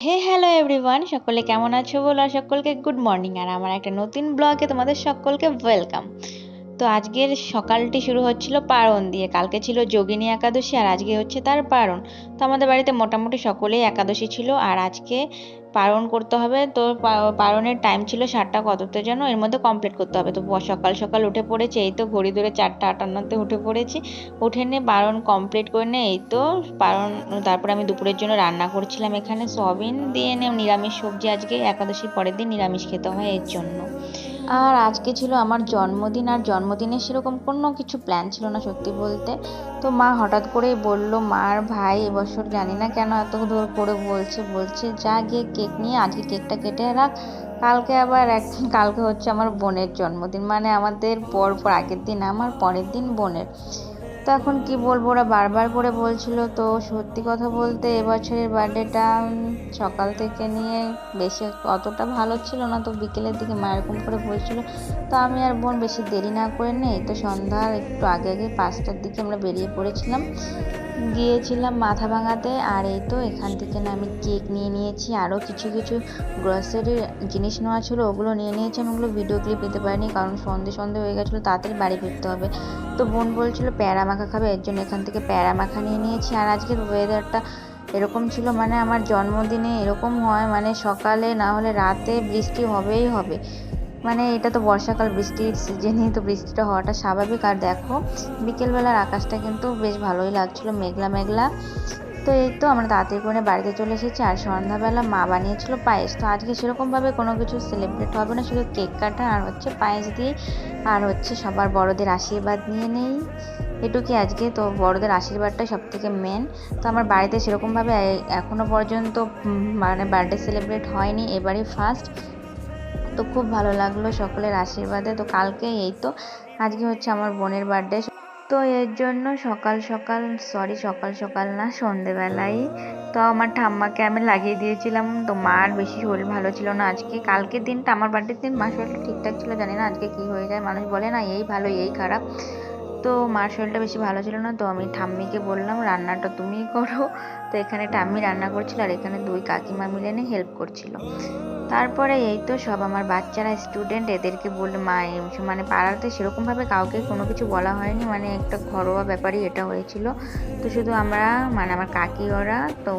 হে hello everyone সকলে কেমন আছো বলো? আর সকলকে গুড মর্নিং আর আমার একটা নতুন ব্লগে তোমাদের সকলকে ওয়েলকাম তো আজকের সকালটি শুরু হচ্ছিল পারণ দিয়ে। কালকে ছিল যোগিনী একাদশী আর আজকে হচ্ছে তার পারণ। তো আমাদের বাড়িতে মোটামুটি সকলেই একাদশী ছিল আর আজকে পারণ করতে হবে। তো পারণের টাইম ছিল সাতটা কততে যেন, এর মধ্যে কমপ্লিট করতে হবে। তো সকাল সকাল উঠে পড়েছে, এই তো ঘড়ি ধরে চারটা আটান্নতে উঠে পড়েছি। উঠে নিয়ে পারণ কমপ্লিট করে নিয়ে, এই তো পারণ, তারপরে আমি দুপুরের জন্য রান্না করছিলাম এখানে। সয়াবিন দিয়ে নিয়ে নিরামিষ সবজি আজকে। একাদশীর পরের দিন নিরামিষ খেতে হয় এর জন্য। আর আজকে ছিল আমার জন্মদিন, আর জন্মদিনে সেরকম কোনো কিছু প্ল্যান ছিল না সত্যি বলতে। তো মা হঠাৎ করেই বলল, মার ভাই, এবছর জানি না কেন এত দূর করে বলছে বলছে, যা গিয়ে কেক নিয়ে আজকে কেকটা কেটে রাখ। কালকে আবার এক, কালকে হচ্ছে আমার বোনের জন্মদিন। মানে আমাদের পর পর আগের দিন, আমার পরের দিন বোনের। তো এখন কি বলব? ওরা বারবার করে বলছিল তো সত্যি কথা বলতে এবছরের বার্থডেটা সকাল থেকে নিয়ে বেশি অতটা ভালো ছিল না, তো বিকেলের দিকে মা এরকম করে বলছিল, তো আমি আর বোন বেশি দেরি না করে নেই। তো সন্ধ্যার একটু আগে আগে পাঁচটার দিকে আমরা বেরিয়ে পড়েছিলাম। গিয়েছিলাম মাথা ভাঙাতে আর এই তো এখান থেকে না আমি কেক নিয়ে নিয়েছি। আরও কিছু কিছু গ্রসারির জিনিস নেওয়া ছিল, ওগুলো নিয়ে নিয়েছি আমি। ওগুলো ভিডিও ক্লিপ নিতে পারিনি কারণ সন্ধে সন্ধে হয়ে গেছিল, তাড়াতাড়ি বাড়ি ফিরতে হবে। তো বোন বলছিল, প্যারা মাখা খাবে, এর জন্য এখান থেকে প্যারা মাখা নিয়ে নিয়েছি। আর আজকের ওয়েদারটা এরকম ছিল মানে আমার জন্মদিনে এরকম হয় মানে সকালে না হলে রাতে বৃষ্টি হবেই হবে। মানে এটা তো বর্ষাকাল, বৃষ্টির সিজনই তো বৃষ্টিটা হওয়াটা স্বাভাবিক। আর দেখো, বিকেলবেলার আকাশটা কিন্তু বেশ ভালোই লাগছিল, মেঘলা মেঘলা। তো এই তো আমরা তাড়াতাড়ি করে বাড়িতে চলে এসেছি আর সন্ধ্যাবেলা মা বানিয়েছিল পায়েস। তো আজকে সেরকমভাবে কোনো কিছু সেলিব্রেট হবে না, শুধু কেক কাটা আর হচ্ছে পায়েস দিয়ে। আর হচ্ছে সবার বড়দের আশীর্বাদ নিয়ে নেই। এটুকুই আজকে, তো বড়দের আশীর্বাদটাই সব থেকে মেন তো আমার বাড়িতে সেরকমভাবে এখনও পর্যন্ত মানে বার্থডে সেলিব্রেট হয়নি, এবারই ফার্স্ট তো খুব ভালো লাগল সকলের আশীর্বাদে। তো কালকে এই তো, আজকে হচ্ছে আমার বোনের বার্থডে তো এর জন্য সকাল সকাল সরি সকাল সকাল না সন্ধেবেলায় তো আমার ঠাম্মাকে আমি লাগিয়ে দিয়েছিলাম। তো মার বেশি শরীর ভালো ছিল না আজকে। কালকের দিনটা, আমার বার্থডের দিন, মা শরীরটা ঠিকঠাক ছিল, জানি না আজকে কি হয়ে যায়। মানুষ বলে না, এই ভালো এই খারাপ। তো মার শরীরটা বেশি ভালো ছিল না, তো আমি ঠাম্মিকে বললাম, রান্নাটা তুমিই করো। তো এখানে ঠাম্মি রান্না করছিল আর এখানে দুই কাকিমা মিলে নিয়ে হেল্প করছিল। তারপরে এই তো সব আমার বাচ্চারা স্টুডেন্ট এদেরকে বললে, মা মানে পাড়াতে সেরকমভাবে কাউকে কোনো কিছু বলা হয়নি মানে একটা ঘরোয়া ব্যাপারই এটা হয়েছিল। তো শুধু আমরা মানে আমার কাকি ওরা, তো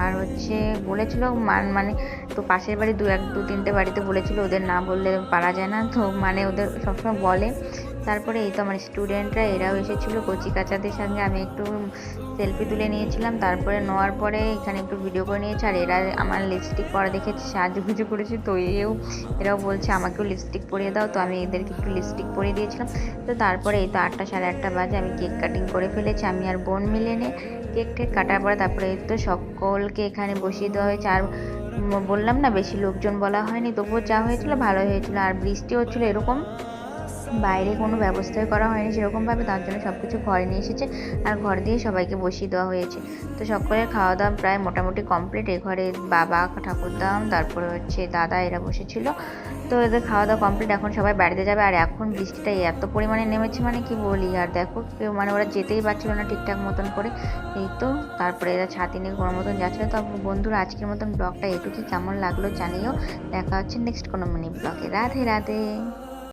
আর হচ্ছে বলেছিল মান মানে তো পাশের বাড়ি দু এক, দু তিনটে বাড়িতে বলেছিল, ওদের না বললে পারা যায় না। তো মানে ওদের সবসময় বলে। তারপরে এই তো আমার স্টুডেন্টরা এরাও এসেছিল কচি কাচাদের সঙ্গে। আমি একটু সেলফি তুলে নিয়েছিলাম। তারপরে নেওয়ার পরে এখানে একটু ভিডিও করে নিয়েছি। আর এরা আমার লিপস্টিক পরা দেখেছি, সাজুগুজু করেছে। তো এও, এরাও বলছে, আমাকেও লিপস্টিক পরিয়ে দাও। তো আমি এদেরকে একটু লিপস্টিক পরিয়ে দিয়েছিলাম। তো তারপরে এই তো আটটা সাড়ে আটটা বাজে, আমি কেক কাটিং করে ফেলেছি। আমি আর বোন মিলে নে কেক টেক কাটার পরে তারপরে এই তো সকলকে এখানে বসিয়ে দেওয়া হয়েছে। আর বললাম না, বেশি লোকজন বলা হয়নি। তবুও যা হয়েছিল ভালো হয়েছিল। আর বৃষ্টি হচ্ছিল এরকম। বাইরে কোনো ব্যবস্থাই করা হয়নি সেরকমভাবে, তার জন্য সব কিছু ঘরে নিয়ে এসেছে আর ঘর দিয়ে সবাইকে বসিয়ে দেওয়া হয়েছে। তো সকলের খাওয়া দাওয়া প্রায় মোটামুটি কমপ্লিট এ ঘরে বাবা ঠাকুরদাম তারপরে হচ্ছে দাদা, এরা বসেছিল। তো এদের খাওয়া দাওয়া কমপ্লিট এখন সবাই বাড়িতে যাবে। আর এখন বৃষ্টিটা এত পরিমাণে নেমেছে মানে কি বলি? আর দেখো কেউ মানে ওরা যেতেই পারছিল না ঠিকঠাক মতন করে। এই তো, তারপরে এরা ছাতি নিয়ে কোনো মতন যাচ্ছিল। তো বন্ধুরা, আজকের মতন ব্লগটা এটুকুই। কেমন লাগল জানিও। দেখা হচ্ছে নেক্সট কোনো মিনি ব্লগে রাধে রাধে।